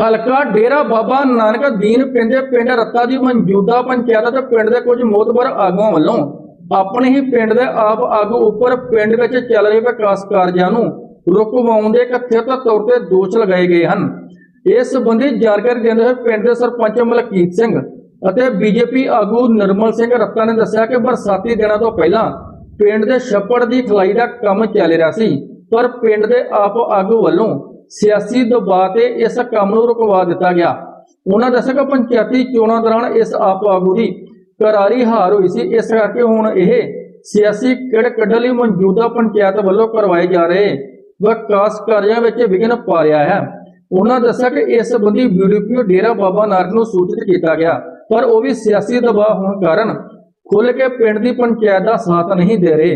ਹਲਕਾ ਡੇਰਾ ਬਾਬਾ ਨਾਨਕ ਦੀਨ ਪਿੰਡ ਪਿੰਡ ਰੱਤਾ ਦੀ ਮੌਜੂਦਾ ਪੰਚਾਇਤ ਤੇ ਪਿੰਡ ਦੇ ਕੁਝ ਮੋਤਬਰ ਆਗੂਆਂ ਵੱਲੋਂ ਆਪਣੇ ਹੀ ਪਿੰਡ ਦੇ ਆਪ ਆਗੂ ਉੱਪਰ ਪਿੰਡ ਵਿੱਚ ਚੱਲ ਰਹੇ ਵਿਕਾਸ ਕਾਰਜਾਂ ਨੂੰ ਰੁਕਵਾਉਣ ਦੇ ਕਥਿਤ ਤੌਰ ਤੇ ਦੋਸ਼ ਲਗਾਏ ਗਏ ਹਨ। ਇਸ ਸੰਬੰਧੀ ਜਾਣਕਾਰੀ ਦਿੰਦੇ ਹੋਏ ਪਿੰਡ ਦੇ ਸਰਪੰਚ ਮਲਕੀਤ ਸਿੰਘ ਅਤੇ ਬੀਜੇਪੀ ਆਗੂ ਨਿਰਮਲ ਸਿੰਘ ਰੱਤਾ ਨੇ ਦੱਸਿਆ ਕਿ ਬਰਸਾਤੀ ਦਿਨਾਂ ਤੋਂ ਪਹਿਲਾਂ ਪਿੰਡ ਦੇ ਛੱਪੜ ਦੀ ਖਲਾਈ ਦਾ ਕੰਮ ਚੱਲ ਰਿਹਾ ਸੀ, ਪਰ ਪਿੰਡ ਦੇ ਆਪ ਆਗੂ ਵੱਲੋਂ ਸਿਆਸੀ ਦਬਾਅ ਤੇ ਇਸ ਕੰਮ ਨੂੰ ਰੁਕਵਾ ਦਿੱਤਾ ਗਿਆ। ਉਹਨਾਂ ਦੱਸਿਆ ਕਿ ਪੰਚਾਇਤੀ ਚੋਣਾਂ ਦੌਰਾਨ ਇਸ ਆਪ ਆਗੂ ਦੀ ਕਰਾਰੀ ਹਾਰ ਹੋਈ ਸੀ। ਇਸ ਕਰਕੇ ਹੁਣ ਇਹ ਸਿਆਸੀ ਕਿੜ ਕੱਢਣ ਲਈ ਮੌਜੂਦਾ ਪੰਚਾਇਤ ਵੱਲੋਂ ਕਰਵਾਏ ਜਾ ਰਹੇ ਵਿਕਾਸ ਕਾਰਜਾਂ ਵਿੱਚ ਵਿਘਨ ਪਾ ਰਿਹਾ ਹੈ। ਉਹਨਾਂ ਦੱਸਿਆ ਕਿ ਇਸ ਸੰਬੰਧੀ ਬੀਡੀਪੀਓ ਡੇਰਾ ਬਾਬਾ ਨਾਨਕ ਨੂੰ ਸੂਚਿਤ ਕੀਤਾ ਗਿਆ, ਪਰ ਉਹ ਵੀ ਸਿਆਸੀ ਦਬਾਅ ਹੋਣ ਕਾਰਨ ਖੁੱਲ੍ਹ ਕੇ ਪਿੰਡ ਦੀ ਪੰਚਾਇਤ ਦਾ ਸਾਥ ਨਹੀਂ ਦੇ ਰਹੇ।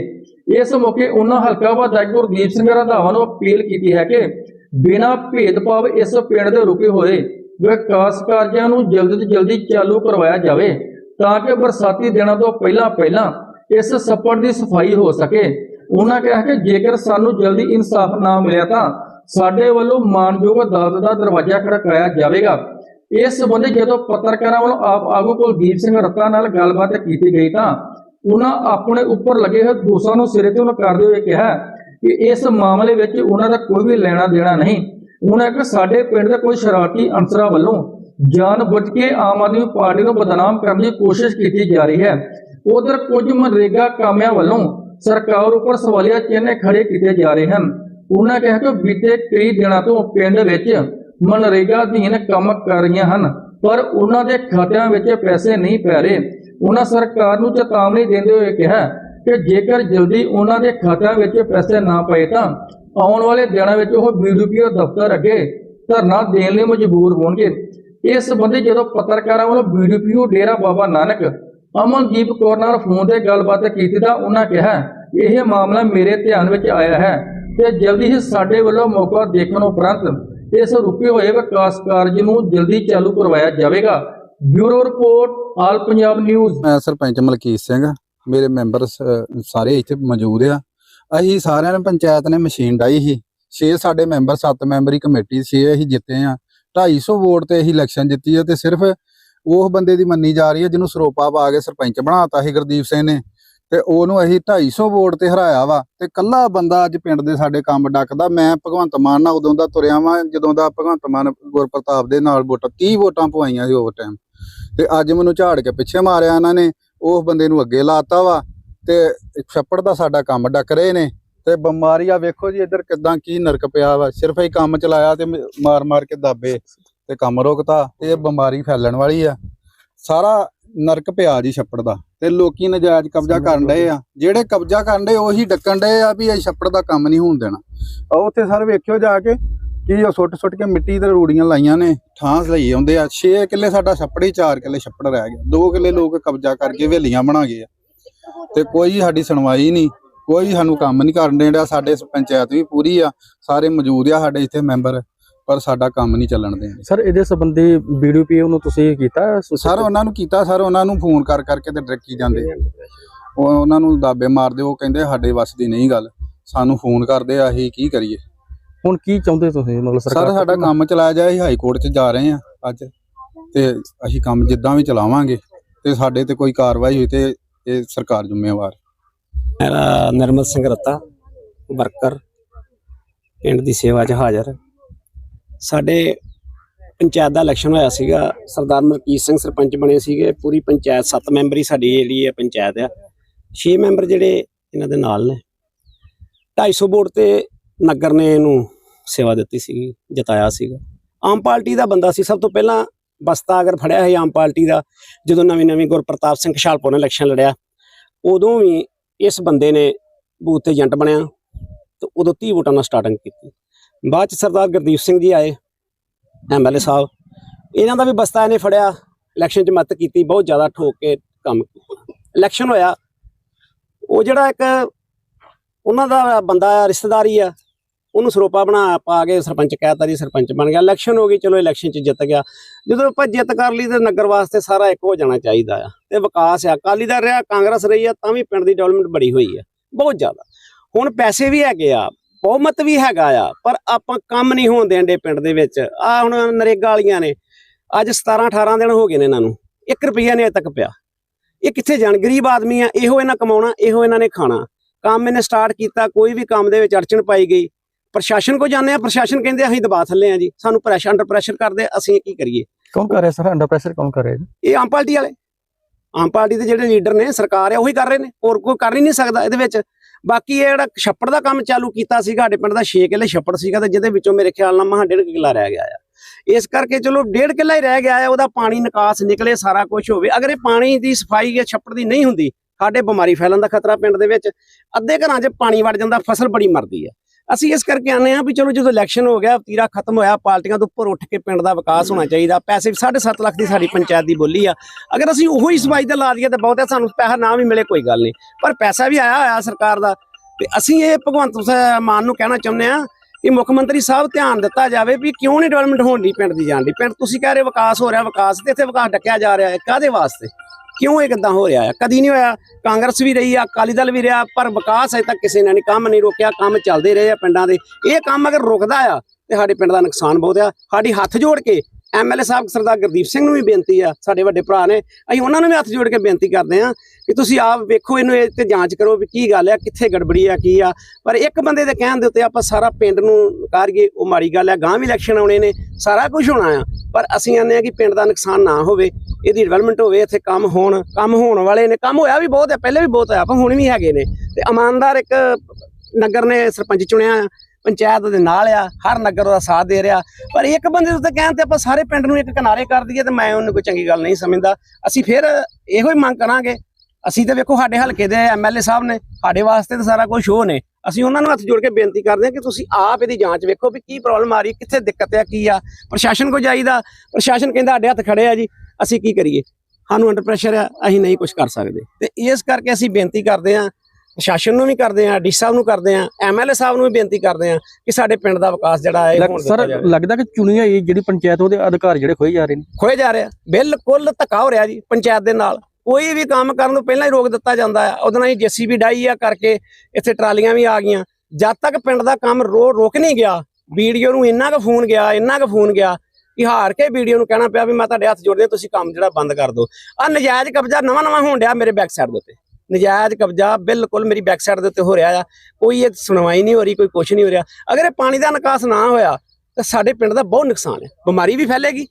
ਇਸ ਮੌਕੇ ਉਹਨਾਂ ਹਲਕਾ ਵਿਧਾਇਕ ਗੁਰਦੀਪ ਸਿੰਘ ਰੰਧਾਵਾ ਨੂੰ ਅਪੀਲ ਕੀਤੀ ਹੈ ਕਿ ਬਿਨਾਂ ਭੇਦਭਾਵ ਇਸ ਪਿੰਡ ਦੇ ਰੁਕੇ ਹੋਏ ਵਿਕਾਸ ਕਾਰਜਾਂ ਨੂੰ ਜਲਦੀ ਤੋਂ ਜਲਦੀ ਚਾਲੂ ਕਰਵਾਇਆ ਜਾਵੇ ਤਾਂ ਕਿ ਬਰਸਾਤੀ ਦਿਨਾਂ ਤੋਂ ਪਹਿਲਾਂ ਪਹਿਲਾਂ ਇਸ ਸੱਪੜ ਦੀ ਸਫ਼ਾਈ ਹੋ ਸਕੇ। ਉਹਨਾਂ ਕਿਹਾ ਕਿ ਜੇਕਰ ਸਾਨੂੰ ਜਲਦੀ ਇਨਸਾਫ ਨਾ ਮਿਲਿਆ ਤਾਂ ਸਾਡੇ ਵੱਲੋਂ ਮਾਨਯੋਗ ਅਦਾਲਤ ਦਾ ਦਰਵਾਜ਼ਾ ਖੜਕਾਇਆ ਜਾਵੇਗਾ। ਇਸ ਸੰਬੰਧੀ ਜਦੋਂ ਪੱਤਰਕਾਰਾਂ ਵੱਲੋਂ ਆਪ ਆਗੂ ਕੁਲਦੀਪ ਸਿੰਘ ਰੱਤਾ ਨਾਲ ਗੱਲਬਾਤ ਕੀਤੀ ਗਈ ਤਾਂ ਉਹਨਾਂ ਆਪਣੇ ਉੱਪਰ ਲੱਗੇ ਹੋਏ ਦੋਸ਼ਾਂ ਨੂੰ ਸਿਰੇ ਤੋਂ ਨਕਾਰਦੇ ਹੋਏ ਕਿਹਾ ਕਿ ਇਸ ਮਾਮਲੇ ਵਿੱਚ ਉਹਨਾਂ ਦਾ ਕੋਈ ਵੀ ਲੈਣਾ ਦੇਣਾ ਨਹੀਂ। ਉਹਨਾਂ ਕਿ ਸਾਡੇ ਪਿੰਡ ਦੇ ਕੋਈ ਸ਼ਰਾਰਤੀ ਅਨਸਰਾਂ ਵੱਲੋਂ ਜਾਣਬੁੱਝ ਕੇ ਆਮ ਆਦਮੀ ਪਾਰਟੀ ਨੂੰ ਬਦਨਾਮ ਕਰਨ ਦੀ ਕੋਸ਼ਿਸ਼ ਕੀਤੀ ਜਾ ਰਹੀ ਹੈ। ਉਧਰ ਕੁਝ ਮਨਰੇਗਾ ਕਾਮਿਆਂ ਵੱਲੋਂ ਸਰਕਾਰ ਉੱਪਰ ਸਵਾਲੀਆ ਚਿੰਨ੍ਹ ਖੜੇ ਕੀਤੇ ਜਾ ਰਹੇ ਹਨ। ਉਹਨਾਂ ਕਿਹਾ ਕਿ ਬੀਤੇ ਕਈ ਦਿਨਾਂ ਤੋਂ ਪਿੰਡ ਵਿੱਚ ਮਨਰੇਗਾ ਅਧੀਨ ਕੰਮ ਕਰ ਰਹੀਆਂ ਹਨ, ਪਰ ਉਹਨਾਂ ਦੇ ਖਾਤਿਆਂ ਵਿੱਚ ਪੈਸੇ ਨਹੀਂ ਪੈ ਰਹੇ। ਉਹਨਾਂ ਸਰਕਾਰ ਨੂੰ ਚੇਤਾਵਨੀ ਦਿੰਦੇ ਹੋਏ ਕਿਹਾ ਕਿ ਜੇਕਰ ਜਲਦੀ ਉਹਨਾਂ ਦੇ ਖਾਤਿਆਂ ਵਿੱਚ ਪੈਸੇ ਨਾ ਪਏ ਤਾਂ ਆਉਣ ਵਾਲੇ ਦਿਨਾਂ ਵਿੱਚ ਉਹ ਬੀਡੀਪੀਓ ਦਫ਼ਤਰ ਅੱਗੇ ਧਰਨਾ ਦੇਣ ਲਈ ਮਜਬੂਰ ਹੋਣਗੇ। ਇਸ ਸੰਬੰਧੀ ਜਦੋਂ ਪੱਤਰਕਾਰਾਂ ਵੱਲੋਂ ਬੀਡੀਪੀਓ ਡੇਰਾ ਬਾਬਾ ਨਾਨਕ ਅਮਨਦੀਪ ਕੌਰ ਨਾਲ ਫੋਨ ਤੇ ਗੱਲਬਾਤ ਕੀਤੀ ਤਾਂ ਉਹਨਾਂ ਕਿਹਾ, ਇਹ ਮਾਮਲਾ ਮੇਰੇ ਧਿਆਨ ਵਿੱਚ ਆਇਆ ਹੈ ਤੇ ਜਲਦੀ ਹੀ ਸਾਡੇ ਵੱਲੋਂ ਮੌਕਾ ਦੇਖਣ ਉਪਰੰਤ ਇਸ ਰੁਕੇ ਹੋਏ ਵਿਕਾਸ ਕਾਰਜ ਨੂੰ ਜਲਦੀ ਚਾਲੂ ਕਰਵਾਇਆ ਜਾਵੇਗਾ। Bureau report, all Punjab news. ਮੈਂ ਸਰਪੰਚ ਮਲਕੀਤ ਸਿੰਘ। ਮੇਰੇ ਮੈਂਬਰ ਸਾਰੇ ਇੱਥੇ ਮੌਜੂਦ ਆ। ਅਸੀਂ ਸਾਰਿਆਂ ਨੇ ਪੰਚਾਇਤ ਨੇ ਮਸ਼ੀਨ ਡਾਈ ਸੀ। 6 ਸਾਡੇ ਮੈਂਬਰ 7 ਮੈਂਬਰੀ ਕਮੇਟੀ 6 ਅਸੀਂ ਜਿੱਤੇ ਆ। 250 ਵੋਟ ਤੇ ਅਸੀਂ ਇਲੈਕਸ਼ਨ ਜਿੱਤੀ ਆ ਤੇ ਸਿਰਫ ਉਹ ਬੰਦੇ ਦੀ ਮੰਨੀ ਜਾ ਰਹੀ ਹੈ ਜਿਹਨੂੰ ਸਰੋਪਾ ਪਾ ਕੇ ਸਰਪੰਚ ਬਣਾਤਾ ਸੀ ਗੁਰਦੀਪ ਸਿੰਘ ਨੇ। ਤੇ ਉਹਨੂੰ ਅਸੀਂ 250 ਵੋਟ ਤੇ ਹਰਾਇਆ ਵਾ। ਤੇ ਕੱਲਾ ਬੰਦਾ ਅੱਜ ਪਿੰਡ ਦੇ ਸਾਡੇ ਕੰਮ ਡੱਕਦਾ। ਮੈਂ ਭਗਵੰਤ ਮਾਨ ਨਾਲ ਉਦੋਂ ਦਾ ਤੁਰਿਆ ਵਾਂ, ਜਦੋਂ ਦਾ ਭਗਵੰਤ ਮਾਨ ਗੁਰਪ੍ਰਤਾਪ ਦੇ ਨਾਲ ਵੋਟਾਂ 30 ਵੋਟਾਂ ਪਵਾਈਆਂ ਸੀ ਓਵਰ ਟਾਈਮ ਤੇ ਅੱਜ ਮੈਨੂੰ ਝਾੜ ਕੇ ਪਿੱਛੇ ਮਾਰਿਆ ਇਹਨਾਂ ਨੇ। ਉਸ ਬੰਦੇ ਨੂੰ ਅੱਗੇ ਲਾਤਾ ਵਾ ਤੇ ਛੱਪੜ ਦਾ ਸਾਡਾ ਕੰਮ ਡੱਕ ਰਹੇ ਨੇ ਤੇ ਬਿਮਾਰੀ ਆ ਵੇਖੋ ਜੀ ਇੱਧਰ ਕਿਦਾਂ ਕੀ ਨਰਕ ਪਿਆ ਵਾ ਸਿਰਫ ਹੀ ਕੰਮ ਚਲਾਇਆ ਤੇ ਮਾਰ ਮਾਰ ਕੇ ਦਾਬੇ ਤੇ ਕੰਮ ਰੋਕਤਾ ਤੇ ਇਹ ਬਿਮਾਰੀ ਫੈਲਣ ਵਾਲੀ ਆ। ਸਾਰਾ ਨਰਕ ਪਿਆ ਜੀ ਛੱਪੜ ਦਾ ਤੇ ਲੋਕੀ ਨਜਾਇਜ਼ ਕਬਜ਼ਾ ਕਰਨ ਡਏ ਆ। ਜਿਹੜੇ ਕਬਜ਼ਾ ਕਰਨ ਡਏ ਉਹੀ ਡੱਕਣ ਡਏ ਆ ਵੀ ਇਹ ਛੱਪੜ ਦਾ ਕੰਮ ਨਹੀਂ ਹੋਣ ਦੇਣਾ। ਆ ਉੱਥੇ ਸਰ ਵੇਖਿਓ ਜਾ ਕੇ ਕੀ ਉਹ ਸੁੱਟ ਸੁੱਟ ਕੇ ਮਿੱਟੀ ਤੇ ਰੂੜੀਆਂ ਲਾਈਆਂ ਨੇ ਥਾਂ ਲਈ ਆਉਂਦੇ ਆ। 6 ਕਿੱਲੇ ਸਾਡਾ ਛੱਪੜ ਹੀ 4 ਕਿੱਲੇ ਛੱਪੜ ਰਹਿ ਗਿਆ। 2 ਕਿੱਲੇ ਲੋਕ ਕਬਜ਼ਾ ਕਰਕੇ ਹਵੇਲੀਆਂ ਬਣਾ ਗਏ ਆ। ਤੇ ਕੋਈ ਸਾਡੀ ਸੁਣਵਾਈ ਨਹੀਂ ਕੋਈ ਸਾਨੂੰ ਕੰਮ ਨਹੀਂ ਕਰਨ ਦੇਣਾ ਸਾਡੇ ਪੰਚਾਇਤ ਵੀ ਪੂਰੀ ਆ ਸਾਰੇ ਮੌਜੂਦ ਆ ਸਾਡੇ ਇੱਥੇ ਮੈਂਬਰ ਪਰ ਸਾਡਾ ਕੰਮ ਨਹੀਂ ਚੱਲਣ ਦੇਣ ਸਰ ਇਹਦੇ ਸੰਬੰਧੀ ਬੀਡੀਪੀਓ ਨੂੰ ਤੁਸੀਂ ਕੀਤਾ? ਸਰ ਉਹਨਾਂ ਨੂੰ ਕੀਤਾ ਸਰ ਉਹਨਾਂ ਨੂੰ ਫੋਨ ਕਰ ਕਰਕੇ ਤੇ ਡਰਕੀ ਜਾਂਦੇ ਉਹ ਉਹਨਾਂ ਨੂੰ ਦਾਬੇ ਮਾਰਦੇ ਉਹ ਕਹਿੰਦੇ ਸਾਡੇ ਵੱਸ ਦੀ ਨਹੀਂ ਗੱਲ। ਸਾਨੂੰ ਫੋਨ ਕਰਦੇ ਆ ਅਸੀਂ ਕੀ ਕਰੀਏ? ਹੁਣ ਕੀ ਚਾਹੁੰਦੇ ਤੁਸੀਂ? ਮਤਲਬ ਸਰਕਾਰ ਸਰ ਸਾਡਾ ਕੰਮ ਚਲਾਇਆ ਜਾਏ ਅਸੀਂ ਹਾਈ ਕੋਰਟ 'ਚ ਜਾ ਰਹੇ ਆ ਅੱਜ। ਤੇ ਅਸੀਂ ਕੰਮ ਜਿੱਦਾਂ ਵੀ ਚਲਾਵਾਂਗੇ ਤੇ ਸਾਡੇ ਤੇ ਕੋਈ ਕਾਰਵਾਈ ਹੋਈ ਤੇ ਇਹ ਸਰਕਾਰ ਜ਼ਿੰਮੇਵਾਰ। ਮੇਰਾ ਨਰਮਲ ਸਿੰਘ ਰੱਤਾ ਵਰਕਰ ਪਿੰਡ ਦੀ ਸੇਵਾ 'ਚ ਹਾਜ਼ਰ। ਸਾਡੇ ਪੰਚਾਇਤ ਦਾ ਇਲੈਕਸ਼ਨ ਹੋਇਆ ਸੀਗਾ ਸਰਦਾਰ ਮਲਕੀਤ ਸਿੰਘ ਸਰਪੰਚ ਬਣੇ ਸੀਗੇ ਪੂਰੀ ਪੰਚਾਇਤ 7 ਮੈਂਬਰੀ ਸਾਡੀ ਜਿਹੜੀ ਹੈ ਪੰਚਾਇਤ ਆ। 6 ਮੈਂਬਰ ਜਿਹੜੇ ਇਹਨਾਂ ਦੇ ਨਾਲ ਨੇ। 250 ਵੋਟ ਤੇ ਨਗਰ ਨੇ ਇਹਨੂੰ ਸੇਵਾ ਦਿੱਤੀ ਸੀਗੀ, ਜਤਾਇਆ ਸੀਗਾ। ਆਮ ਪਾਰਟੀ ਦਾ ਬੰਦਾ ਸੀ। ਸਭ ਤੋਂ ਪਹਿਲਾਂ ਬਸਤਾ ਅਗਰ ਫੜਿਆ ਹੈ ਆਮ ਪਾਰਟੀ ਦਾ, ਜਦੋਂ ਨਵੀਂ ਨਵੀਂ ਗੁਰਪ੍ਰਤਾਪ ਸਿੰਘ ਖੁਸ਼ਹਾਲਪੁਰ ਨੇ ਇਲੈਕਸ਼ਨ ਲੜਿਆ, ਉਦੋਂ ਵੀ ਇਸ ਬੰਦੇ ਨੇ ਬੂਥ ਤੇ ਏਜੰਟ ਬਣਿਆ ਤੇ ਉਦੋਂ 30 ਵੋਟਾਂ ਨਾਲ ਸਟਾਰਟਿੰਗ ਕੀਤੀ। ਬਾਅਦ ਚ ਸਰਦਾਰ ਗੁਰਦੀਪ ਸਿੰਘ ਜੀ ਆਏ ਐਮਐਲਏ ਸਾਹਿਬ। ਇਹਨਾਂ ਦਾ ਵੀ ਬਸਤਾ ਇਹਨੇ ਫੜਿਆ ਇਲੈਕਸ਼ਨ 'ਚ ਮਦਦ ਕੀਤੀ, ਬਹੁਤ ਜ਼ਿਆਦਾ ਠੋਕ ਕੇ ਕੰਮ ਇਲੈਕਸ਼ਨ ਹੋਇਆ, ਉਹ ਜਿਹੜਾ ਇੱਕ ਉਹਨਾਂ ਦਾ ਬੰਦਾ ਰਿਸ਼ਤੇਦਾਰੀ ਆ ਉਹਨੂੰ ਸਰੋਪਾ ਬਣਾ ਪਾ ਕੇ ਸਰਪੰਚ ਕਹਿਤਾ ਜੀ ਸਰਪੰਚ ਬਣ ਗਿਆ। ਇਲੈਕਸ਼ਨ ਹੋ ਗਈ, ਚਲੋ ਇਲੈਕਸ਼ਨ 'ਚ ਜਿੱਤ ਗਿਆ। ਜਦੋਂ ਆਪਾਂ ਜਿੱਤ ਕਰ ਲਈ ਤੇ ਨਗਰ ਵਾਸਤੇ ਸਾਰਾ ਇੱਕ ਹੋ ਜਾਣਾ ਚਾਹੀਦਾ ਆ। ਤੇ ਵਿਕਾਸ ਆ, ਅਕਾਲੀ ਦਾ ਰਿਹਾ, ਕਾਂਗਰਸ ਰਹੀ ਆ, ਤਾਂ ਵੀ ਪਿੰਡ ਦੀ ਡਿਵੈਲਪਮੈਂਟ ਬੜੀ ਹੋਈ ਆ, ਬਹੁਤ ਜ਼ਿਆਦਾ। ਹੁਣ ਪੈਸੇ ਵੀ ਹੈਗੇ ਆ, ਬਹੁਮਤ ਵੀ ਹੈਗਾ ਆ, ਪਰ ਆਪਾਂ ਕੰਮ ਨਹੀਂ ਹੋਣ ਦੇਂਦੇ ਪਿੰਡ ਦੇ ਵਿੱਚ। ਆ ਹੁਣ ਨਰੇਗਾ ਵਾਲੀਆਂ ਨੇ, ਅੱਜ 17 18 ਦਿਨ ਹੋ ਗਏ ਨੇ ਇਹਨਾਂ ਨੂੰ। 1 ਰੁਪਈਆ ਨੇ ਅਜੇ ਤੱਕ ਪਿਆ। ਇਹ ਕਿੱਥੇ ਜਾਣ? ਗਰੀਬ ਆਦਮੀ ਆ, ਇਹੋ ਇਹਨਾਂ ਕਮਾਉਣਾ, ਇਹੋ ਇਹਨਾਂ ਨੇ ਖਾਣਾ। ਕੰਮ ਇਹਨੇ ਸਟਾਰਟ ਕੀਤਾ, ਕੋਈ ਵੀ ਕੰਮ ਦੇ ਵਿੱਚ ਅੜਚਣ ਪਾਈ ਗਈ। ਪ੍ਰਸ਼ਾਸਨ ਕੋ ਜਾਂਦੇ ਆ ਪ੍ਰਸ਼ਾਸਨ ਕਹਿੰਦੇ ਅਸੀਂ ਦਬਾ ਥੱਲੇ ਆ ਜੀ ਸਾਨੂੰ ਪ੍ਰੈਸ਼ਰ ਅੰਡਰ ਪ੍ਰੈਸ਼ਰ ਕਰਦੇ ਅਸੀਂ ਕੀ ਕਰੀਏ? ਕੌਣ ਕਰ ਰਿਹਾ ਸਰ? ਅੰਡਰ ਪ੍ਰੈਸ਼ਰ ਕੌਣ ਕਰ ਰਿਹਾ ਜੀ? ਇਹ ਆਮ ਪਾਰਟੀ ਵਾਲੇ। ਆਮ ਪਾਰਟੀ ਦੇ ਜਿਹੜੇ ਲੀਡਰ ਨੇ ਸਰਕਾਰ ਆ ਉਹੀ ਕਰ ਰਹੇ ਨੇ ਹੋਰ ਕੋਈ ਕਰ ਹੀ ਨਹੀਂ ਸਕਦਾ ਇਹਦੇ ਵਿੱਚ। ਬਾਕੀ ਇਹ ਜਿਹੜਾ ਛੱਪੜ ਦਾ ਕੰਮ ਚਾਲੂ ਕੀਤਾ ਸੀਗਾ ਸਾਡੇ ਪਿੰਡ ਦਾ 6 ਕਿੱਲੇ ਛੱਪੜ ਸੀਗਾ ਤੇ ਜਿਹਦੇ ਵਿੱਚੋਂ ਮੇਰੇ ਖਿਆਲ ਨਾਲ ਮਹਾਂ ਡੇਢ ਕੁ ਕਿੱਲਾ ਰਹਿ ਗਿਆ ਆ। ਇਸ ਕਰਕੇ ਚਲੋ ਡੇਢ ਕਿੱਲਾ ਹੀ ਰਹਿ ਗਿਆ ਆ ਉਹਦਾ ਪਾਣੀ ਨਿਕਾਸ ਨਿਕਲੇ ਸਾਰਾ ਕੁਝ ਹੋਵੇ। ਅਗਰ ਇਹ ਪਾਣੀ ਦੀ ਸਫ਼ਾਈ ਇਹ ਛੱਪੜ ਦੀ ਨਹੀਂ ਹੁੰਦੀ ਸਾਡੇ ਬਿਮਾਰੀ ਫੈਲਣ ਦਾ ਖਤਰਾ ਪਿੰਡ ਦੇ ਵਿੱਚ ਅੱਧੇ ਘਰਾਂ 'ਚ ਪਾਣੀ ਵੜ ਜਾਂਦਾ ਫਸਲ ਬੜੀ ਮਰਦੀ ਹੈ ਅਸੀਂ ਇਸ ਕਰਕੇ ਆਨੇ ਆ ਵੀ ਚਲੋ ਜਦੋਂ ਇਲੈਕਸ਼ਨ ਹੋ ਗਿਆ, ਤੀਰਾ ਖਤਮ ਹੋਇਆ, ਪਾਰਟੀਆਂ ਤੋਂ ਉੱਪਰ ਉੱਠ ਕੇ ਪਿੰਡ ਦਾ ਵਿਕਾਸ ਹੋਣਾ ਚਾਹੀਦਾ। ਪੈਸੇ 7.5 ਲੱਖ ਦੀ ਸਾਡੀ ਪੰਚਾਇਤ ਦੀ ਬੋਲੀ ਆ। ਅਗਰ ਅਸੀਂ ਉਹੋ ਹੀ ਸਫ਼ਾਈ ਤੇ ਲਾ ਦਈਏ ਤਾਂ ਬਹੁਤਾ ਸਾਨੂੰ ਪੈਸਾ ਨਾ ਵੀ ਮਿਲੇ, ਕੋਈ ਗੱਲ ਨਹੀਂ। ਪਰ ਪੈਸਾ ਵੀ ਆਇਆ ਹੋਇਆ ਸਰਕਾਰ ਦਾ। ਤੇ ਅਸੀਂ ਇਹ ਭਗਵੰਤ ਮਾਨ ਨੂੰ ਕਹਿਣਾ ਚਾਹੁੰਦੇ ਆ ਕਿ ਮੁੱਖ ਮੰਤਰੀ ਸਾਹਿਬ ਧਿਆਨ ਦਿੱਤਾ ਜਾਵੇ ਵੀ ਕਿਉਂ ਨਹੀਂ ਡਿਵੈਲਪਮੈਂਟ ਹੋਣ ਦੀ, ਪਿੰਡ ਦੀ ਜਾਣ ਦੀ। ਪਿੰਡ ਤੁਸੀਂ ਕਹਿ ਰਹੇ ਵਿਕਾਸ ਹੋ ਰਿਹਾ, ਵਿਕਾਸ ਤੇ ਇੱਥੇ ਵਿਕਾਸ ਡੱਕਿਆ ਜਾ ਰਿਹਾ ਹੈ। ਕਾਦੇ ਵਾਸਤੇ? ਕਿਉਂ ਇਹ ਕਿੱਦਾਂ ਹੋ ਰਿਹਾ ਹੈ ਕਦੀ ਨਹੀਂ ਹੋਇਆ। ਕਾਂਗਰਸ ਵੀ ਰਹੀ ਆ, ਅਕਾਲੀ ਦਲ ਵੀ ਰਿਹਾ, ਪਰ ਵਿਕਾਸ ਅਜੇ ਤੱਕ ਕਿਸੇ ਨੇ ਨਹੀਂ, ਕੰਮ ਨਹੀਂ ਰੋਕਿਆ, ਕੰਮ ਚੱਲਦੇ ਰਹੇ ਆ ਪਿੰਡਾਂ ਦੇ। ਇਹ ਕੰਮ ਅਗਰ ਰੁਕਦਾ ਆ, ਤੇ ਸਾਡੇ ਪਿੰਡ ਦਾ ਨੁਕਸਾਨ ਬਹੁਤ ਆ। ਸਾਡੀ ਹੱਥ ਜੋੜ ਕੇ ਐਮਐਲਏ ਸਾਹਿਬ ਸਰਦਾਰ ਗੁਰਦੀਪ ਸਿੰਘ ਨੂੰ ਵੀ ਬੇਨਤੀ ਆ, ਸਾਡੇ ਵੱਡੇ ਭਰਾ ਨੇ, ਅਸੀਂ ਉਹਨਾਂ ਨੂੰ ਵੀ ਹੱਥ ਜੋੜ ਕੇ ਬੇਨਤੀ ਕਰਦੇ ਆ ਕਿ ਤੁਸੀਂ ਆਪ ਵੇਖੋ ਇਹਨੂੰ, ਇਹ ਤੇ ਜਾਂਚ ਕਰੋ ਵੀ ਕੀ ਗੱਲ ਆ, ਕਿੱਥੇ ਗੜਬੜੀ ਆ, ਕੀ ਆ। ਪਰ ਇੱਕ ਬੰਦੇ ਦੇ ਕਹਿਣ ਦੇ ਉੱਤੇ ਆਪਾਂ ਸਾਰਾ ਪਿੰਡ ਨੂੰ ਕਾਰੀਏ, ਉਹ ਮਾੜੀ ਗੱਲ ਆ ਗਾਂ ਵੀ ਇਲੈਕਸ਼ਨ ਆਉਣੇ ਨੇ, ਸਾਰਾ ਕੁਝ ਹੋਣਾ ਆ। ਪਰ ਅਸੀਂ ਆਨੇ ਆ ਕਿ ਪਿੰਡ ਦਾ ਨੁਕਸਾਨ ਨਾ ਹੋਵੇ, ਇਹਦੀ ਡਿਵੈਲਪਮੈਂਟ ਹੋਵੇ, ਇੱਥੇ ਕੰਮ ਹੋਣ ਕੰਮ ਹੋਣ ਵਾਲੇ ਨੇ, ਕੰਮ ਹੋਇਆ ਵੀ ਬਹੁਤ ਹੈ ਪਹਿਲੇ ਵੀ ਬਹੁਤ ਹੋਇਆ ਪਰ ਹੁਣ ਵੀ ਹੈਗੇ ਨੇ। ਤੇ ਇਮਾਨਦਾਰ ਇੱਕ ਨਗਰ ਨੇ ਸਰਪੰਚ ਚੁਣਿਆ, ਪੰਚਾਇਤ ਦੇ ਨਾਲ ਆ, ਹਰ ਨਗਰ ਉਹਦਾ ਸਾਥ ਦੇ ਰਿਹਾ। ਪਰ ਇੱਕ ਬੰਦੇ ਦੇ ਉੱਤੇ ਕਹਿਣ ਤੇ ਆਪਾਂ ਸਾਰੇ ਪਿੰਡ ਨੂੰ ਇੱਕ ਕਿਨਾਰੇ ਕਰ ਦਈਏ ਤੇ ਮੈਂ ਉਹਨੂੰ ਕੋਈ ਚੰਗੀ ਗੱਲ ਨਹੀਂ ਸਮਝਦਾ। ਅਸੀਂ ਫਿਰ ਇਹੋ ਹੀ ਮੰਗ ਕਰਾਂਗੇ। ਅਸੀਂ ਤਾਂ ਵੇਖੋ ਸਾਡੇ ਹਲਕੇ ਦੇ ਐਮਐਲਏ ਸਾਹਿਬ ਨੇ, ਸਾਡੇ ਵਾਸਤੇ ਤਾਂ ਸਾਰਾ ਕੁਝ ਉਹ ਨੇ। ਅਸੀਂ ਉਹਨਾਂ ਨੂੰ ਹੱਥ ਜੋੜ ਕੇ ਬੇਨਤੀ ਕਰਦੇ ਹਾਂ ਕਿ ਤੁਸੀਂ ਆਪ ਇਹਦੀ ਜਾਂਚ ਵੇਖੋ ਵੀ ਕੀ ਪ੍ਰੋਬਲਮ ਆ ਰਹੀ ਕਿੱਥੇ ਦਿੱਕਤ ਆ ਕੀ ਆ। ਪ੍ਰਸ਼ਾਸਨ ਕੋ ਜਾਈਦਾ ਪ੍ਰਸ਼ਾਸਨ ਕਹਿੰਦਾ ਸਾਡੇ ਹੱਥ ਖੜੇ ਆ ਜੀ ਅਸੀਂ ਕੀ ਕਰੀਏ? ਸਾਨੂੰ ਅੰਡਰ ਪ੍ਰੈਸ਼ਰ ਆ ਅਸੀਂ ਨਹੀਂ ਕੁਝ ਕਰ ਸਕਦੇ। ਤੇ ਇਸ ਕਰਕੇ ਅਸੀਂ ਬੇਨਤੀ ਕਰਦੇ ਹਾਂ ਪ੍ਰਸ਼ਾਸਨ ਨੂੰ ਵੀ ਕਰਦੇ ਹਾਂ ਡੀ ਸਾਹਿਬ ਨੂੰ ਕਰਦੇ ਹਾਂ ਐਮਐਲਏ ਸਾਹਿਬ ਨੂੰ ਵੀ ਬੇਨਤੀ ਕਰਦੇ ਹਾਂ ਕਿ ਸਾਡੇ ਪਿੰਡ ਦਾ ਵਿਕਾਸ ਜਿਹੜਾ ਹੈ ਸਰ ਲੱਗਦਾ ਕਿ ਚੁਣੀ ਹੋਈ ਜਿਹੜੀ ਪੰਚਾਇਤ ਉਹਦੇ ਅਧਿਕਾਰ ਜਿਹੜੇ ਖੋਏ ਜਾ ਰਹੇ ਨੇ? ਖੋਏ ਜਾ ਰਿਹਾ ਬਿਲਕੁਲ ਧੱਕਾ ਹੋ ਰਿਹਾ ਜੀ ਪੰਚਾਇਤ ਦੇ ਨਾਲ। ਕੋਈ ਵੀ ਕੰਮ ਕਰਨ ਨੂੰ ਪਹਿਲਾਂ ਹੀ ਰੋਕ ਦਿੱਤਾ ਜਾਂਦਾ ਆ। ਉਹਦੇ ਨਾਲ ਹੀ ਜੀਸੀਬੀ ਡਾਈ ਆ ਕਰਕੇ ਇੱਥੇ ਟਰਾਲੀਆਂ ਵੀ ਆ ਗਈਆਂ। ਜਦ ਤੱਕ ਪਿੰਡ ਦਾ ਕੰਮ ਰੋ ਰੁਕ ਨਹੀਂ ਗਿਆ, ਵੀਡੀਓ ਨੂੰ ਇੰਨਾ ਕੁ ਫੋਨ ਗਿਆ, ਇੰਨਾ ਕੁ ਫੋਨ ਗਿਆ ਕਿ ਹਾਰ ਕੇ ਵੀਡੀਓ ਨੂੰ ਕਹਿਣਾ ਪਿਆ ਵੀ ਮੈਂ ਤੁਹਾਡੇ ਹੱਥ ਜੋੜਦੇ ਤੁਸੀਂ ਕੰਮ ਜਿਹੜਾ ਬੰਦ ਕਰ ਦਿਓ। ਆ ਨਜਾਇਜ਼ ਕਬਜ਼ਾ ਨਵਾਂ ਨਵਾਂ ਹੋਣ ਡਿਆ ਮੇਰੇ ਬੈਕ ਸਾਈਡ ਦੇ ਉੱਤੇ। ਨਜਾਇਜ਼ ਕਬਜ਼ਾ ਬਿਲਕੁਲ ਮੇਰੀ ਬੈਕ ਸਾਈਡ ਦੇ ਉੱਤੇ ਹੋ ਰਿਹਾ ਆ। ਕੋਈ ਇਹ ਸੁਣਵਾਈ ਨਹੀਂ ਹੋ ਰਹੀ, ਕੋਈ ਕੁਝ ਨਹੀਂ ਹੋ ਰਿਹਾ। ਅਗਰ ਇਹ ਪਾਣੀ ਦਾ ਨਿਕਾਸ ਨਾ ਹੋਇਆ, ਤਾਂ ਸਾਡੇ ਪਿੰਡ ਦਾ ਬਹੁਤ ਨੁਕਸਾਨ ਹੈ। ਬਿਮਾਰੀ ਵੀ ਫੈਲੇਗੀ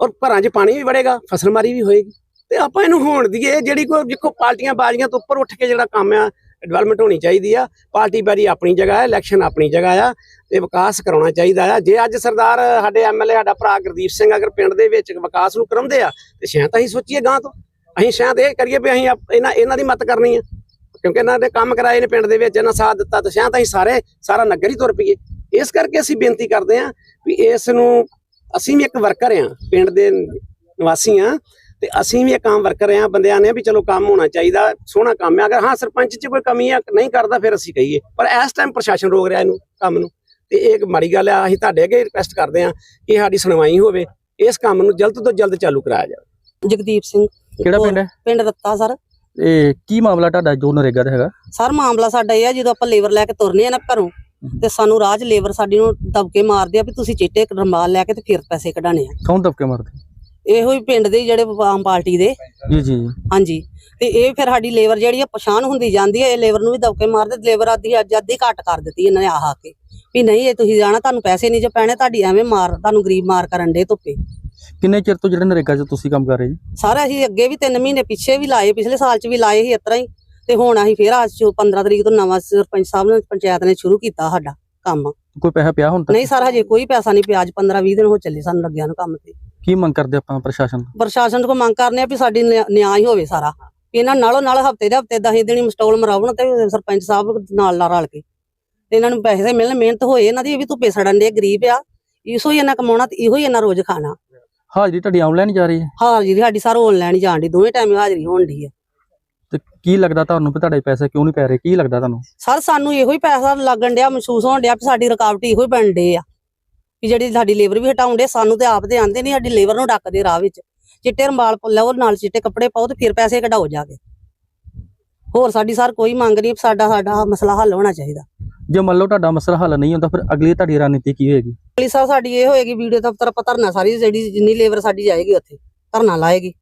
ਔਰ ਘਰਾਂ 'ਚ ਪਾਣੀ ਵੀ ਵੜੇਗਾ, ਫਸਲ ਮਾਰੀ ਵੀ ਹੋਏਗੀ। ਤੇ ਆਪਾਂ ਇਹਨੂੰ ਹੋਣ ਦੀਏ ਜਿਹੜੀ ਕੋਈ ਦੇਖੋ ਪਾਰਟੀਆਂ ਬਾਜ਼ੀਆਂ ਤੋਂ ਉੱਪਰ ਉੱਠ ਕੇ ਜਿਹੜਾ ਕੰਮ ਆ ਡਿਵੈਲਪਮੈਂਟ ਹੋਣੀ ਚਾਹੀਦੀ ਆ। ਪਾਰਟੀ ਬਾਰੀ ਆਪਣੀ ਜਗ੍ਹਾ ਹੈ ਇਲੈਕਸ਼ਨ ਆਪਣੀ ਜਗ੍ਹਾ ਆ ਤੇ ਵਿਕਾਸ ਕਰਾਉਣਾ ਚਾਹੀਦਾ ਆ। ਜੇ ਅੱਜ ਸਰਦਾਰ ਸਾਡੇ ਐਮਐਲਏ ਸਾਡਾ ਭਰਾ ਗੁਰਦੀਪ ਸਿੰਘ ਅਗਰ ਪਿੰਡ ਦੇ ਵਿੱਚ ਵਿਕਾਸ ਨੂੰ ਕਰਾਉਂਦੇ ਆ, ਤੇ ਸ਼ਾਇਦ ਤਾਂ ਅਸੀਂ ਸੋਚੀਏ ਗਾਂ ਤੋਂ। ਅਸੀਂ ਸ਼ਾਇਦ ਇਹ ਕਰੀਏ ਵੀ ਅਸੀਂ ਆਪ- ਇਹਨਾਂ ਇਹਨਾਂ ਦੀ ਮਤ ਕਰਨੀ ਆ। ਕਿਉਂਕਿ ਇਹਨਾਂ ਦੇ ਕੰਮ ਕਰਾਏ ਨੇ ਪਿੰਡ ਦੇ ਵਿੱਚ, ਇਹਨਾਂ ਸਾਥ ਦਿੱਤਾ ਤੇ ਸ਼ਾਇਦ ਅਸੀਂ ਸਾਰੇ ਸਾਰਾ ਨਗਰ ਹੀ ਤੁਰ ਪਈਏ। ਇਸ ਕਰਕੇ ਅਸੀਂ ਬੇਨਤੀ ਕਰਦੇ ਹਾਂ ਵੀ ਇਸ ਨੂੰ ਅਸੀਂ ਵੀ ਇੱਕ ਵਰਕਰ ਆ, ਪਿੰਡ ਦੇ ਨਿਵਾਸੀ ਆ। ਤੇ ਅਸੀਂ ਵੀ ਇੱਕ ਆਮ ਵਰਕਰ ਆ ਬੰਦਿਆਂ ਨੇ ਵੀ ਚਲੋ ਕੰਮ ਹੋਣਾ ਚਾਹੀਦਾ ਸੋਹਣਾ ਕੰਮ ਹੈ। ਅਗਰ ਹਾਂ ਸਰਪੰਚ 'ਚ ਕੋਈ ਕਮੀ ਆ ਨਹੀਂ ਕਰਦਾ ਫਿਰ ਅਸੀਂ ਕਹੀਏ। ਪਰ ਇਸ ਟਾਈਮ ਪ੍ਰਸ਼ਾਸਨ ਰੋਕ ਰਿਹਾ ਇਹਨੂੰ ਕੰਮ ਨੂੰ। ਤੇ ਇਹ ਇੱਕ ਮਾੜੀ ਗੱਲ ਆ ਅਸੀਂ ਤੁਹਾਡੇ ਅੱਗੇ ਰਿਕੁਐਸਟ ਕਰਦੇ ਆ ਕਿ ਸਾਡੀ ਸੁਣਵਾਈ ਹੋਵੇ ਇਸ ਕੰਮ ਨੂੰ ਜਲਦ ਤੋਂ ਜਲਦ ਚਾਲੂ ਕਰਾਇਆ ਜਾਵੇ। ਜਗਦੀਪ ਸਿੰਘ। ਕਿਹੜਾ ਪਿੰਡ ਹੈ? ਪਿੰਡ ਰੱਤਾ ਸਰ। ਇਹ ਕੀ ਮਾਮਲਾ ਤੁਹਾਡਾ ਜੋ ਨਰੇਗਾ ਦਾ ਹੈਗਾ? ਸਰ ਮਾਮਲਾ ਸਾਡਾ ਇਹ ਆ ਜਦੋਂ ਆਪਾਂ ਲੇਬਰ ਲੈ ਕੇ ਤੁਰਨੇ ਆ ਨਾ ਘਰੋਂ ਤੇ ਸਾਨੂੰ 'ਚ ਲੇਬਰ ਸਾਡੀ ਨੂੰ ਦਬਕੇ ਮਾਰਦੇ ਆ ਵੀ ਤੁਸੀਂ ਚਿੱਟੇ ਰਮਾਲ ਲੈ ਕੇ ਤੇ ਫਿਰ ਪੈਸੇ ਕਢਾਣੇ ਆ। ਕੌਣ ਦਬਕੇ ਮਾਰਦੇ? ਇਹੋ ਹੀ ਪਿੰਡ ਦੇ ਜਿਹੜੇ ਆਮ ਪਾਰਟੀ ਦੇ। ਜੀ ਜੀ। ਹਾਂਜੀ। ਤੇ ਇਹ ਫਿਰ ਸਾਡੀ ਲੇਬਰ ਜਿਹੜੀ ਆ ਪਛਾਣ ਹੁੰਦੀ ਜਾਂਦੀ ਹੈ ਇਹ ਲੇਬਰ ਨੂੰ ਵੀ ਦਬਕੇ ਮਾਰਦੇ ਲੇਬਰ ਆਦੀ ਅੱਜ ਅੱਧੀ ਘੱਟ ਕਰ ਦਿੱਤੀ ਇਹਨਾਂ ਨੇ ਆਹ ਆ ਕੇ। ਵੀ ਨਹੀਂ ਇਹ ਤੁਸੀਂ ਜਾਣਾ ਤੁਹਾਨੂੰ ਪੈਸੇ ਨਹੀਂ ਜੋ ਪੈਣੇ ਤੁਹਾਡੀ ਐਵੇਂ ਮਾਰ ਤੁਹਾਨੂੰ ਗਰੀਬ ਮਾਰ ਕਰਨ ਦੇ ਧੁੱਪੇ। ਕਿੰਨੇ ਚਿਰ ਤੋਂ ਜਿਹੜੇ ਨਰੇਗਾ 'ਚ ਤੁਸੀਂ ਕੰਮ ਕਰ ਰਹੇ ਜੀ? ਸਾਰਾ ਅਸੀਂ ਅੱਗੇ ਵੀ 3 ਮਹੀਨੇ ਪਿੱਛੇ ਵੀ ਲਾਏ ਪਿਛਲੇ ਸਾਲ 'ਚ ਵੀ ਲਾਏ ਸੀ ਇਸ ਤਰ੍ਹਾਂ ਹੀ। ਤੇ ਹੁਣ ਅਸੀਂ ਫੇਰ ਅੱਜ 15 ਤਰੀਕ ਤੋਂ ਨਵਾਂ ਸਰਪੰਚ ਸਾਹਿਬ ਨੇ ਪੰਚਾਇਤ ਨੇ ਸ਼ੁਰੂ ਕੀਤਾ ਸਾਡਾ ਕੰਮ। ਕੋਈ ਪੈਸਾ ਪਿਆ ਹੁਣ ਤੱਕ? ਨਹੀਂ ਸਰ ਹਜੇ ਕੋਈ ਪੈਸਾ ਨਹੀਂ ਪਿਆ। ਅੱਜ 15 20 ਦਿਨ ਹੋ ਚੱਲੇ ਸਾਨੂੰ ਲੱਗਿਆ ਨੂੰ ਕੰਮ ਤੇ। ਕੀ ਮੰਗ ਕਰਦੇ ਆਪਾਂ ਪ੍ਰਸ਼ਾਸਨ? ਪ੍ਰਸ਼ਾਸਨ ਤੋਂ ਮੰਗ ਕਰਨੇ ਆ ਵੀ ਸਾਡੀ ਨਿਆ ਨਿਆਂ ਹੀ ਹੋਵੇ ਸਾਰਾ। ਵੀ ਇਹਨਾਂ ਨਾਲੋਂ ਨਾਲ ਹਫ਼ਤੇ ਦੇ ਹਫ਼ਤੇ 10 ਦਿਨ ਮਸਟੋਲ ਮਰਾਉਣ ਤੇ ਸਰਪੰਚ ਸਾਹਿਬ ਨਾਲ ਨਾਲ ਰਲ ਕੇ। ਤੇ ਇਹਨਾਂ ਨੂੰ ਪੈਸੇ ਮਿਲਣ ਮਿਹਨਤ ਹੋਏ ਇਹਨਾਂ ਦੀ ਵੀ ਧੁੱਪੇ ਸੜਨ ਦੇ ਗਰੀਬ ਆ। ਇਹੋ ਹੀ ਇਹਨਾਂ ਕਮਾਉਣਾ ਤੇ ਇਹੋ ਹੀ ਇਹਨਾਂ ਰੋਜ਼ ਖਾਣਾ। ਹਾਜ਼ਰੀ ਤੁਹਾਡੀ ਆਨਲਾਈਨ ਜਾ ਰਹੀ ਹੈ? ਹਾਜ਼ਰੀ ਸਾਡੀ ਸਰ ਆਨਲਾਈਨ ਜਾਣ ਦੀ ਦੋਵੇਂ ਟਾਈਮ ਹਾਜ਼ਰੀ ਹੋਣ ਦੀ ਹੈ। ਕੀ ਲੱਗਦਾ ਤੁਹਾਨੂੰ ਵੀ ਤੁਹਾਡੇ ਪੈਸੇ ਕਿਉਂ ਨਹੀਂ ਪੈ ਰਹੇ? ਕੀ ਲੱਗਦਾ ਤੁਹਾਨੂੰ? ਸਰ ਸਾਨੂੰ ਇਹੋ ਹੀ ਪੈਸਾ ਲੱਗਣ ਡਿਆ ਮਹਿਸੂਸ ਹੋਣ ਡਿਆ ਵੀ ਸਾਡੀ ਰੁਕਾਵਟ ਇਹੋ ਹੀ ਬਣ ਡੇ ਆ। ਵੀ ਜਿਹੜੀ ਸਾਡੀ ਲੇਬਰ ਵੀ ਹਟਾਉਣ ਡੇ ਸਾਨੂੰ ਤੇ ਆਪ ਤੇ ਆਂਦੇ ਨਹੀਂ ਸਾਡੀ ਲੇਬਰ ਨੂੰ ਡੱਕਦੇ ਰਾਹ ਵਿੱਚ। ਚਿੱਟੇ ਰੰਬਾਲ ਲਓ ਨਾਲ ਚਿੱਟੇ ਕੱਪੜੇ ਪਾਓ ਤੇ ਫਿਰ ਪੈਸੇ ਕਢਾਓ ਜਾ ਕੇ। ਹੋਰ ਸਾਡੀ ਸਰ ਕੋਈ ਮੰਗ ਨਹੀਂ ਸਾਡਾ ਸਾਡਾ ਮਸਲਾ ਹੱਲ ਹੋਣਾ ਚਾਹੀਦਾ। ਜੇ ਮੰਨ ਲਓ ਤੁਹਾਡਾ ਮਸਲਾ ਹੱਲ ਨਹੀਂ ਹੁੰਦਾ ਫਿਰ ਅਗਲੀ ਤੁਹਾਡੀ ਰਣਨੀਤੀ ਕੀ ਹੋਏਗੀ? ਅਗਲੀ ਸਾਹਿਬ ਸਾਡੀ ਇਹ ਹੋਏਗੀ ਵੀਡੀਓ ਤਰ੍ਹਾਂ ਆਪਾਂ ਧਰਨਾ ਸਾਰੀ ਜਿਹੜੀ ਜਿੰਨੀ ਲੇਬਰ ਸਾਡੀ ਜਾਏਗੀ ਉੱਥੇ ਧਰਨਾ ਲਾਏਗੀ।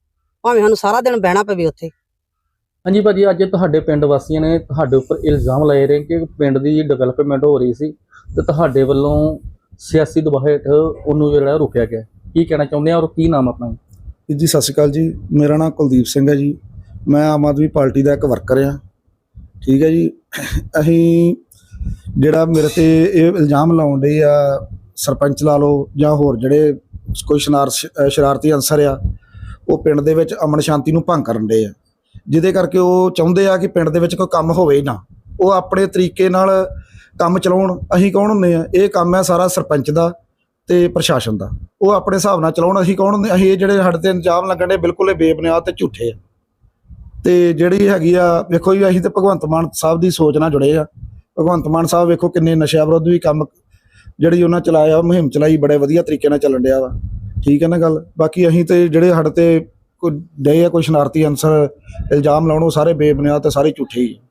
ਭਾਵੇਂ ਸਾਨੂੰ ਸਾਰਾ ਦਿਨ ਬਹਿਣਾ ਪਵੇ ਉੱਥੇ। ਹਾਂਜੀ ਭਾਜੀ, ਅੱਜ ਤੁਹਾਡੇ ਪਿੰਡ ਵਾਸੀਆਂ ਨੇ ਤੁਹਾਡੇ ਉੱਪਰ ਇਲਜ਼ਾਮ ਲਾਏ ਰਹੇ ਕਿ ਪਿੰਡ ਦੀ ਡਿਵੈਲਪਮੈਂਟ ਹੋ ਰਹੀ ਸੀ ਤੇ ਤੁਹਾਡੇ ਵੱਲੋਂ ਸਿਆਸੀ ਦਬਾਅ ਹੇਠ ਉਹਨੂੰ ਜਿਹੜਾ ਰੋਕਿਆ ਗਿਆ। ਕੀ ਕਹਿਣਾ ਚਾਹੁੰਦੇ ਆ ਔਰ ਕੀ ਨਾਮ ਆਪਣਾ? ਜੀ ਸਤਿ ਸ਼੍ਰੀ ਅਕਾਲ ਜੀ। ਮੇਰਾ ਨਾਮ ਕੁਲਦੀਪ ਸਿੰਘ ਹੈ ਜੀ। ਮੈਂ ਆਮ ਆਦਮੀ ਪਾਰਟੀ ਦਾ ਇੱਕ ਵਰਕਰ ਆ ਠੀਕ ਹੈ ਜੀ। ਅਸੀਂ ਜਿਹੜਾ ਮੇਰੇ ਤੇ ਇਹ ਇਲਜ਼ਾਮ ਲਾਉਣ ਦੇ ਆ, ਸਰਪੰਚ ਲਾ ਲਓ ਜਾਂ ਹੋਰ ਜਿਹੜੇ ਕੋਈ ਸ਼ਨਾਰ, ਸ਼ਰਾਰਤੀ ਅਨਸਰ ਆ, ਉਹ ਪਿੰਡ ਦੇ ਵਿੱਚ ਅਮਨ ਸ਼ਾਂਤੀ ਨੂੰ ਭੰਗ ਕਰਨ ਦੇ ਆ। ਜਿਹਦੇ ਕਰਕੇ ਉਹ ਚਾਹੁੰਦੇ ਆ ਕਿ ਪਿੰਡ ਦੇ ਵਿੱਚ ਕੋਈ ਕੰਮ ਹੋਵੇ ਹੀ ਨਾ। ਉਹ ਆਪਣੇ ਤਰੀਕੇ ਨਾਲ ਕੰਮ ਚਲਾਉਣ, ਅਸੀਂ ਕੌਣ ਹੁੰਦੇ ਆ? ਇਹ ਕੰਮ ਹੈ ਸਾਰਾ ਸਰਪੰਚ ਦਾ ਤੇ ਪ੍ਰਸ਼ਾਸਨ ਦਾ। ਉਹ ਆਪਣੇ ਹਿਸਾਬ ਨਾਲ ਚਲਾਉਣ, ਅਸੀਂ ਕੌਣ ਹੁੰਦੇ ਅਸੀਂ ਇਹ ਜਿਹੜੇ ਸਾਡੇ ਤੇ ਇੰਜਾਮ ਲੱਗਣ ਬਿਲਕੁਲ ਹੀ ਬੇਬੁਨਿਆਦ ਤੇ ਝੂਠੇ ਆ। ਤੇ ਜਿਹੜੀ ਹੈਗੀ ਆ, ਵੇਖੋ ਜੀ, ਅਸੀਂ ਤੇ ਭਗਵੰਤ ਮਾਨ ਸਾਹਿਬ ਦੀ ਸੋਚ ਨਾਲ ਜੁੜੇ ਆ। ਭਗਵੰਤ ਮਾਨ ਸਾਹਿਬ ਵੇਖੋ ਕਿੰਨੇ ਨਸ਼ਿਆਂ ਵਿਰੁੱਧ ਵੀ ਕੰਮ ਜਿਹੜੀ ਉਹਨਾਂ ਚਲਾਇਆ, ਮੁਹਿੰਮ ਚਲਾਈ, ਬੜੇ ਵਧੀਆ ਤਰੀਕੇ ਨਾਲ ਚੱਲਣ ਡਿਆ ਵਾ। ਠੀਕ ਹੈ ਨਾ ਗੱਲ? ਬਾਕੀ ਅਸੀਂ ਤੇ ਜਿਹੜੇ ਸਾਡੇ ਤੇ ਕੋਈ ਡੇ ਆ ਕੋਈ ਸ਼ਨਾਰਤੀ ਅਨਸਰ ਇਲਜ਼ਾਮ ਲਾਉਣ ਸਾਰੇ ਬੇਬੁਨਿਆਦ ਤੇ ਸਾਰੇ ਝੂਠੇ। ਹੀ ਆ